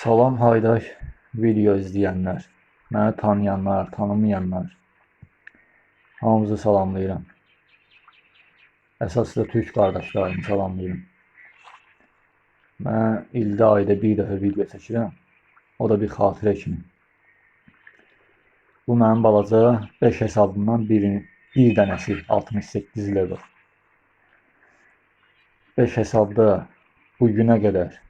Salam hayday video izləyənlər, məni tanıyanlar, tanımayanlar hamınızı salamlayıram. Əsas da türk qardaşlarımı salamlayıram. Mən ildə ayda bir dəfə video çəkirəm. O da bir xatirə kimi. Bu mənim balaca 5 hesabımdan birini, bir dənəsi 68 level. 5 hesabda bu günə qədər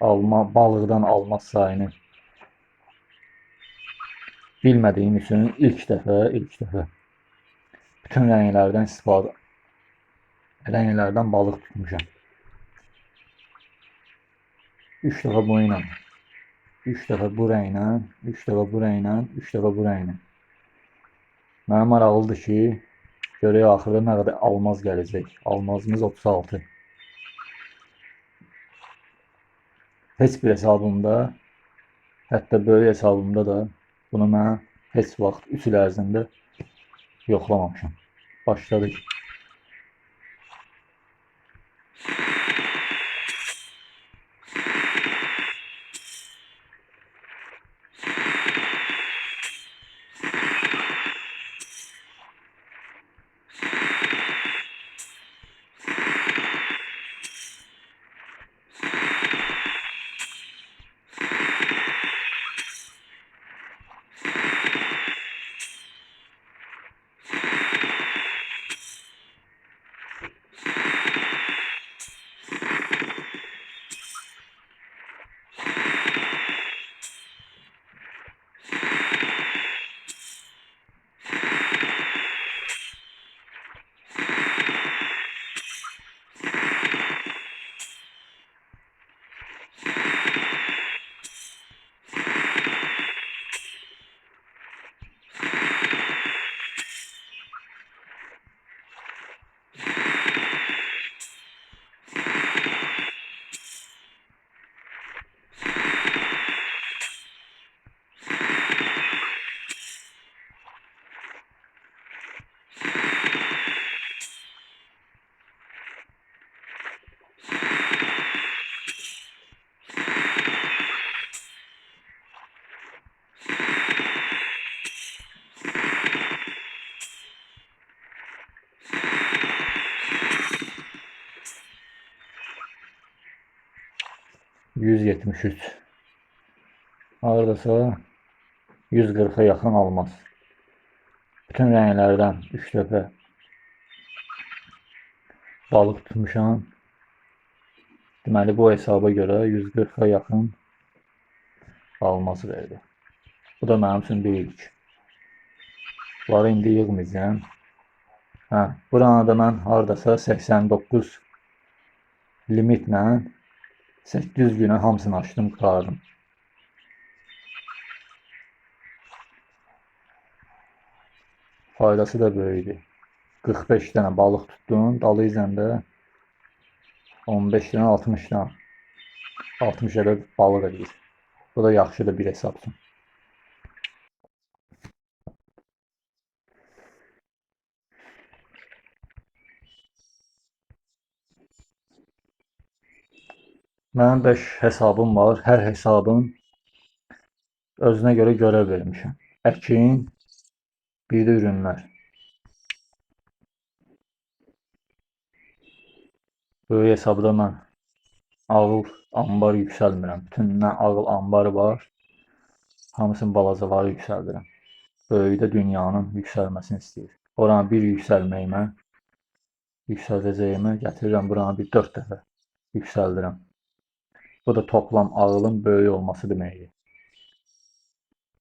alma balıqdan alma sayını bilmədiyim üçün ilk dəfə, ilk dəfə bütün rənglərdən istifadə rənglərdən balıq tutmuşam. 3 dəfə bu ilə, 3 dəfə bu rənglə, 3 dəfə bu rənglə, 3 dəfə bu rənglə. Mənə maraqlıdır ki, görək axırda nə qədər almaz gələcək. Almazımız 36. Heç bir hesabımda, hətta böyük hesabımda da bunu mən heç vaxt 3 il ərzində yoxlamamışam. Başladık. Yüz yetmiş üç. Hardasa 140'a yaxın almaz. Bütün rənglərdən 3 dəfə balıq tutmuşam. Deməli bu hesaba görə 140'a yaxın almaz verdi. Bu da mənim üçün bir ilk. Bunları indi yığmayacağım. Hə, buranı da mən hardasa 89 limitlə 800 günə hamısını açdım, qurtardım. Faydası da böyükdür. 45 dənə balıq tutdum, dalı izəndə 15 dənə, 60 dənə 60 ədəd balıq edir. Bu da yaxşıdır bir hesab Mənim 5 hesabım var. Hər hesabın özünə görə görev vermişəm. Əkin, bir də ürünlər. Böyük hesabda mən ağıl ambar yüksəlmirəm. Bütün nə ağıl ambarı var, hamısının balacaları yüksəldirəm. Böyükdə dünyanın yüksəlməsini istəyir. Oranı bir yüksəlməyimə, yüksəldəcəyimə gətirirəm buranı bir 4 dəfə yüksəldirəm. Bu da toplam ağılın böyük olması deməkdir.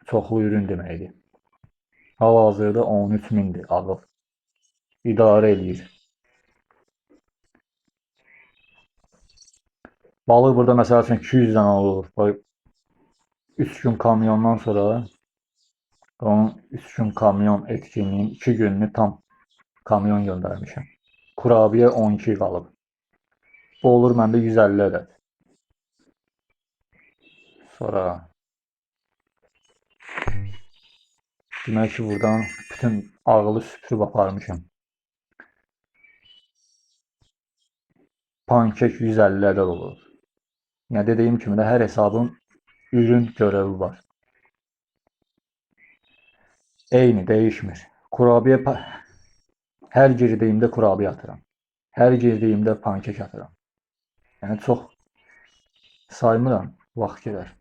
Çoxlu ürün deməkdir. Hal-hazırda 13 mindir ağıl. İdarə eləyir. Balıq burada məsəl üçün 200 dənə olur. Bax 3 gün kamyondan sonra onun 3 gün kamyon etkinliğin 2 gününü tam kamyon göndərmişəm. Kurabiyə 12 qalıb. Bu olur məndə 150 ədəd. Sonra demək ki, buradan bütün ağılı süpürüb aparmışam. Pankek 150 ədəd olur. Ya dediğim kimi de her hesabın ürün görevi var. Eyni değişmir. Kurabiye pa- her girdiyimdə kurabiye atıram. Hər girdiyimdə pankek atıram. Yəni çox saymıram, vaxt gedər.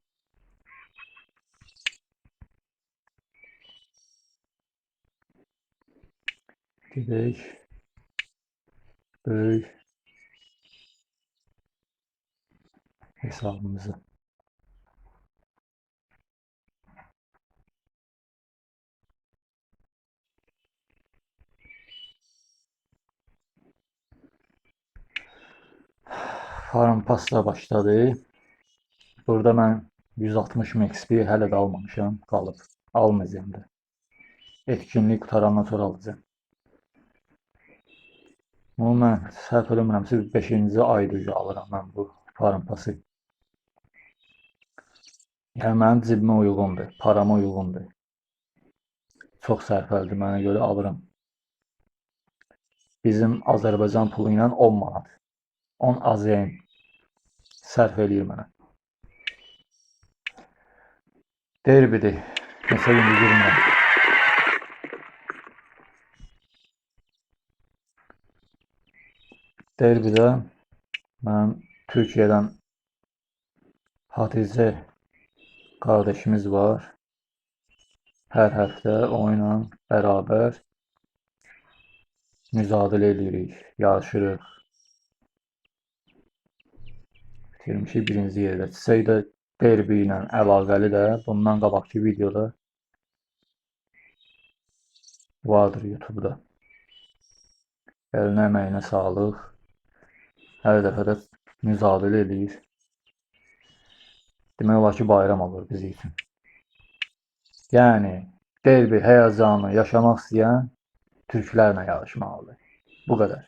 Gedək. Böyük hesabımızı. Farm pasta başladı. Burada mən 160 XP hələ də almamışam, qalıb. Almayacağım da. Etkinlik qutarandan sonra alacağım. Bunu mən səhv eləmirəmsə 5-ci ayda alıram mən bu farm pası. Yəni mənim cibimə uyğundur, parama uyğundur. Çox sərfəlidir mənə görə alıram. Bizim Azərbaycan pulu ilə 10 manat. 10 AZN sərf eləyir mənə. Derbidir. Neçə gündür girmirəm. Derbidə mənim Türkiyədən Hatice qardaşımız var. Hər həftə onunla bərabər mücadilə edirik, yarışırıq. Bitirmişik birinci yerdə. Çiçək də derbi ilə əlaqəli də bundan qabaqki videoda vardır YouTube-da. Əlinə əməyinə sağlıq. Hər dəfə də mücadilə edir. Demək olar ki, bayram olur bizim üçün. Yəni derbi həyəcanı yaşamaq istəyən türklərlə yarışmalıdır. Bu qədər.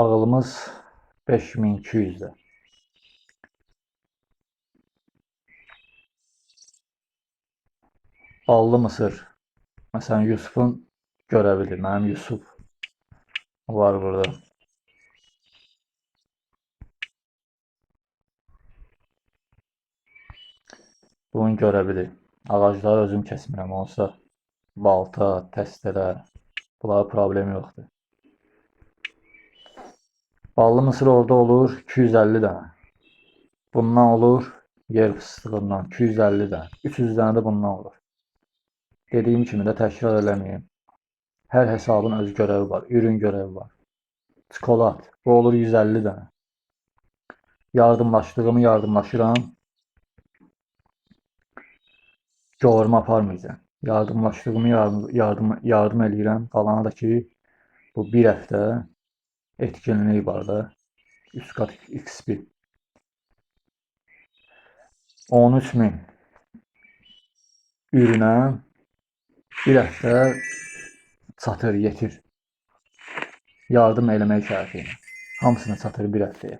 Ağılımız 5200-də. Ballı mısır. Məsələn, Yusufun görəvidir. Mənim Yusuf var burada. Bunun görəvidir. Ağacları özüm kəsmirəm. Olsa balta, təstərə, bunlara problem yoxdur. Ballı mısır orada olur 250 dənə. Bundan olur yer fıstığından 250 dənə. 300 dənə də bundan olur. Dediyim kimi də təkrar eləməyim. Hər hesabın öz görəvi var, ürün görəvi var. Çikolat, bu olur 150 dənə. Yardımlaşdığımı yardımlaşıram. Yoğurma aparmayacağam. Yardımlaşdığımı yardım, yardım, yardım eləyirəm. Qalanı da ki, bu bir həftə etkinlik var da. 3 qat XP. 13 min ürünə bir həftə çatır, yetir. Yardım eləmək şərti ilə. Hamısını çatır bir həftəyə.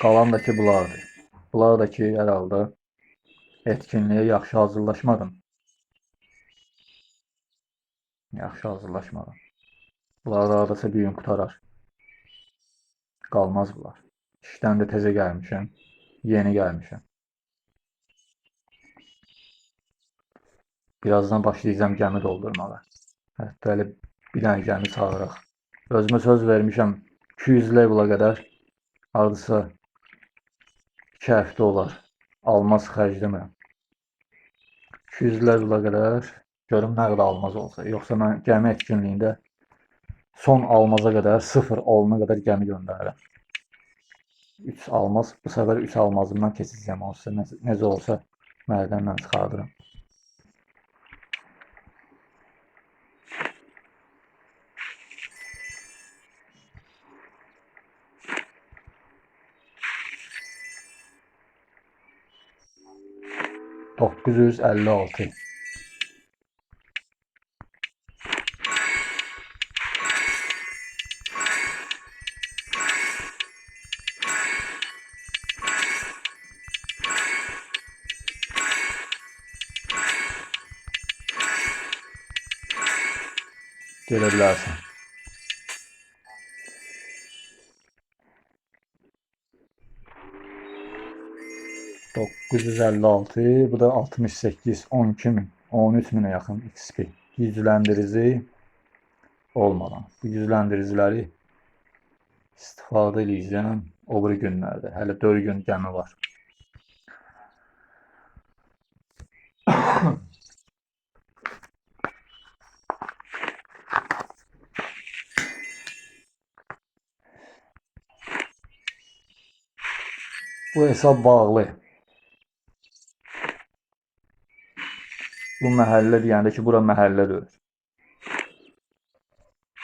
Qalan da ki bunlardır. Bunlar da ki hər halda etkinliyə yaxşı hazırlaşmadım. Yaxşı hazırlaşmadım. Bunlar da hardasa bir gün qutarar. Qalmaz bunlar. İşdən də təzə gəlmişəm. Yeni gəlmişəm. Birazdan başlayacağım gəmi doldurmağa. Hətta elə bir dənə gəmi çağıraq. Özümə söz vermişəm 200 level'a qədər hardasa 2 həftə olar. Almaz xərcləmirəm. 200 level'a qədər görüm nə qədər almaz olsa. Yoxsa mən gəmi etkinliyində son almaza qədər, sıfır olana qədər gəmi göndərirəm. 3 almaz, bu səfər 3 almazımdan keçəcəyəm olsa, necə olsa mədəndən çıxardıram. 956 956, bu da 68, 12 min, 13 minə yaxın XP. Gücləndirici olmadan. Bu gücləndiriciləri istifadə edəcəm o biri günlərdə. Hələ 4 gün gəmi var. Bu hesab bağlı. Bu məhəllə deyəndə ki, bura məhəllə deyil.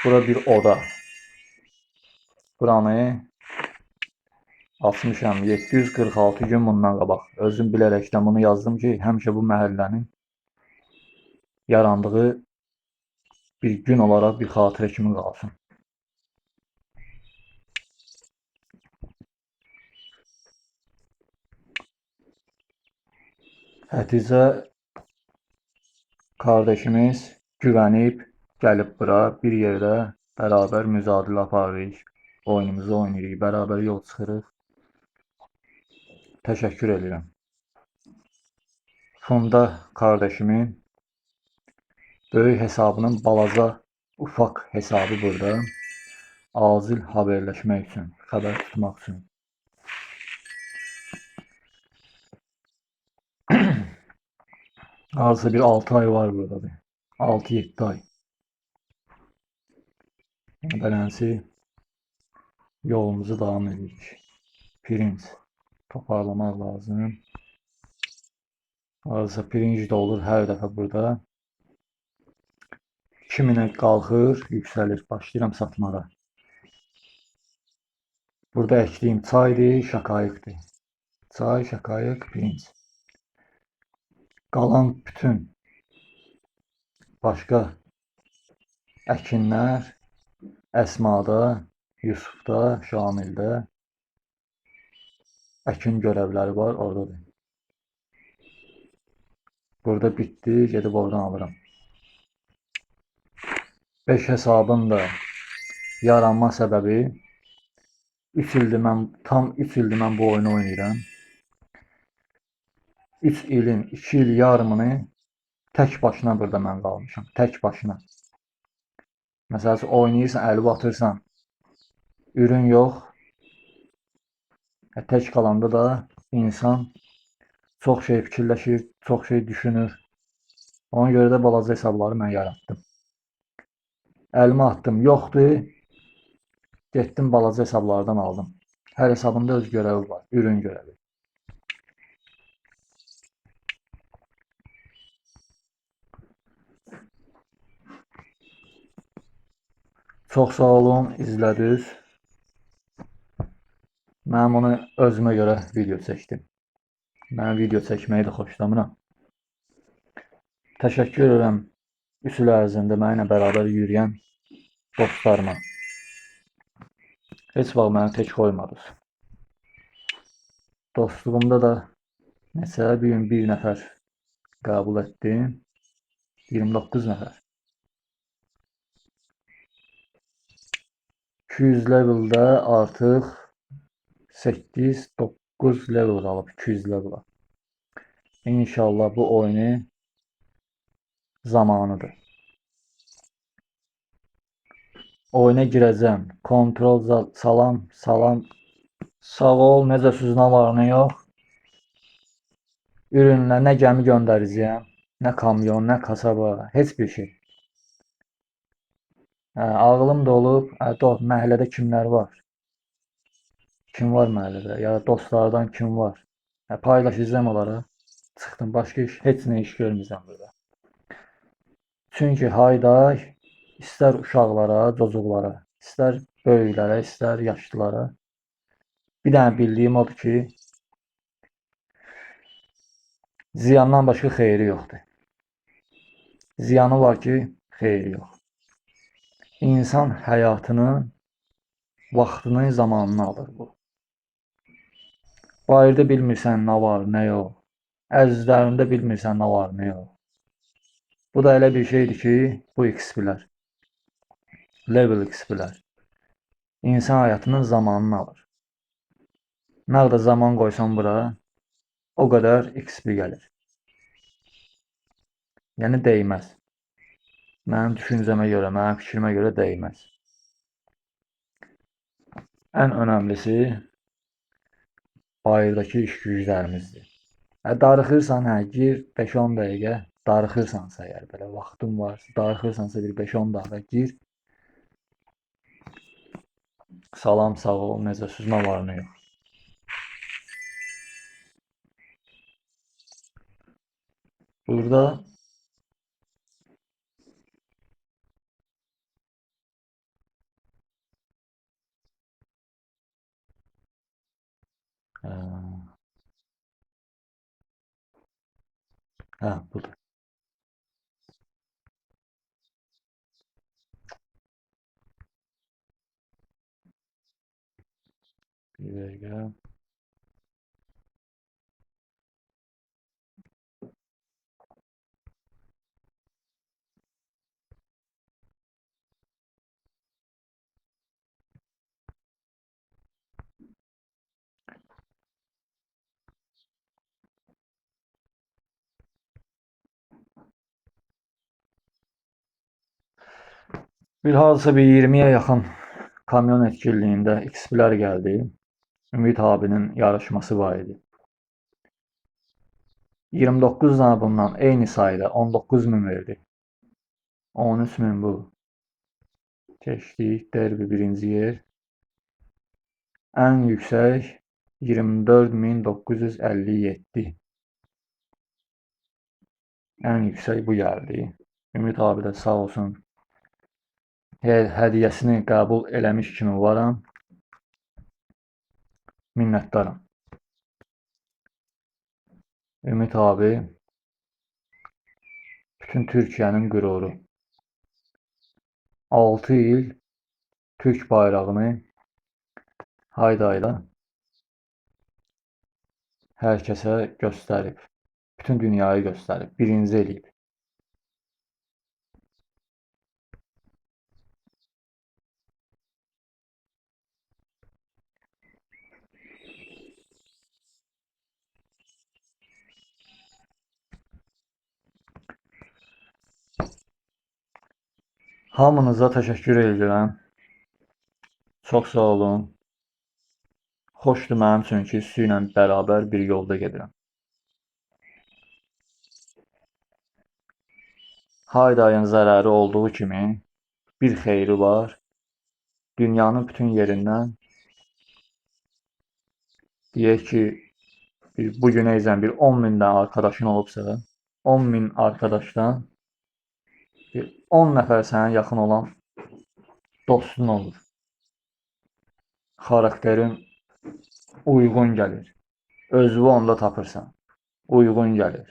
Bura bir oda. Buranı açmışam 746 gün bundan qabaq. Özüm bilərəkdən bunu yazdım ki, həmişə bu məhəllənin yarandığı bir gün olaraq bir xatirə kimi qalsın. Hətizə kardeşimiz güvənib gəlib bura bir yerdə bərabər mücadilə aparırıq. Oyunumuzu oynayırıq, bərabər yol çıxırıq. Təşəkkür edirəm. Funda kardeşimin böyük hesabının balaca ufak hesabı burada. Acil haberləşmək üçün, xəbər tutmaq üçün. Azı bir 6 ay var burada. 6-7 ay. Belensi yolumuzu devam edirik. Pirinç toparlamaq lazım. Arıza pirinç də olur hər dəfə burada. 2000-ə qalxır, yüksəlir. Başlayıram satmağa. Burada əkdiyim çaydır, şakayıqdır. Çay, şakayıq, pirinç. Qalan bütün başqa əkinlər Əsmada, Yusufda, Şamildə əkin görevləri var, oradadır. Burada bitdi, gedib oradan alıram. 5 hesabın da yaranma səbəbi 3 ildir mən tam 3 ildir mən bu oyunu oynayıram. 3 ilin 2 il yarımını tək başına burada mən qalmışam. Tək başına. Məsələn, oynayırsan, əli atırsan. Ürün yox. Hə, tək qalanda da insan çox şey fikirləşir, çox şey düşünür. Ona görə də balaca hesabları mən yaratdım. Əlimə atdım, yoxdur. Getdim balaca hesablardan aldım. Hər hesabında öz görevi var, ürün görevi. Çox sağ olun, izlədiniz. Mən bunu özümə görə video çəkdim. Mən video çəkməyi də xoşlamıram. Təşəkkür edirəm üsul ərzində mənimlə bərabər yürüyən dostlarıma. Heç vaxt məni tək qoymadınız. Dostluğumda da neçə bir gün bir nəfər qəbul etdim. 29 nəfər. 200 level'da artıq 8-9 level qalıb 200 level'a. İnşallah bu oyunu zamanıdır. Oyuna girəcəm. Kontrol salam, salam. Sağ ol, necəsiz, nə var, nə yox. Ürünlə nə gəmi göndərəcəyəm, nə kamyon, nə kasaba, heç bir şey. Ağlım dolub, hə, do məhəllədə kimlər var? Kim var məhəllədə? Ya dostlardan kim var? Hə, paylaşacağım onlara. Çıxdım, başqa iş, heç nə iş görməyəcəm burada. Çünki hayday istər uşaqlara, cocuqlara, istər böyüklərə, istər yaşlılara bir dənə bildiyim odur ki, ziyandan başqa xeyri yoxdur. Ziyanı var ki, xeyri yox. İnsan həyatını, vaxtını, zamanını alır bu. Bayırda bilmirsən nə var, nə yox. Əzizlərində bilmirsən nə var, nə yox. Bu da elə bir şeydir ki, bu XP-lər. level XP-lər. İnsan həyatının zamanını alır. Nə qədər zaman qoysan bura, o qədər XP gəlir. Yəni dəyməz. Mənim düşüncəmə görə, mənim fikrimə görə dəyməz. Ən önəmlisi bayırdakı iş güclərimizdir. Hə, darıxırsan, hə, gir 5-10 dəqiqə, darıxırsansa əgər belə vaxtın varsa, darıxırsansa bir 5-10 dəqiqə gir. Salam, sağ ol, necə süzmə var mı yox? Burada hə, budur. Bir dəqiqə. Bir hardasa bir 20'ye yakın kamyon etkinliğinde XP'ler geldi. Ümit abinin yarışması var idi. 29 tane bundan eyni sayıda 19 min verdi. 13 min bu. Keçdik derbi birinci yer. En yüksek 24.957. En yüksek bu geldi. Ümit abi de sağ olsun. Hə- Hədiyyəsini qəbul eləmiş kimi varam. Minnətdaram. Ümit abi bütün Türkiyənin qüruru. 6 il Türk bayrağını haydayla hər kəsə göstərib. Bütün dünyaya göstərib. Birinci eləyib. Hamınıza təşəkkür edirəm. Çox sağ olun. Xoşdur mənim üçün ki, sizlə bərabər bir yolda gedirəm. Haydayın zərəri olduğu kimi bir xeyri var. Dünyanın bütün yerindən deyək ki, bir bu günəyəcən bir 10 mindən arkadaşın olubsa, 10 min arkadaşdan 10 nəfər sənə yaxın olan dostun olur. Xarakterin uyğun gəlir. Özünü onda tapırsan. Uyğun gəlir.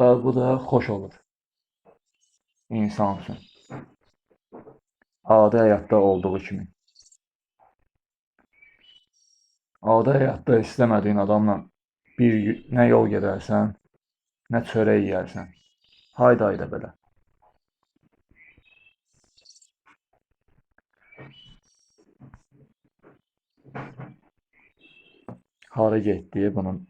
Və bu da xoş olur. İnsan üçün. Adi həyatda olduğu kimi. Adi həyatda istəmədiyin adamla bir nə yol gedərsən, nə çörək yeyərsən. Hayda hayda belə. Hara getdi bunun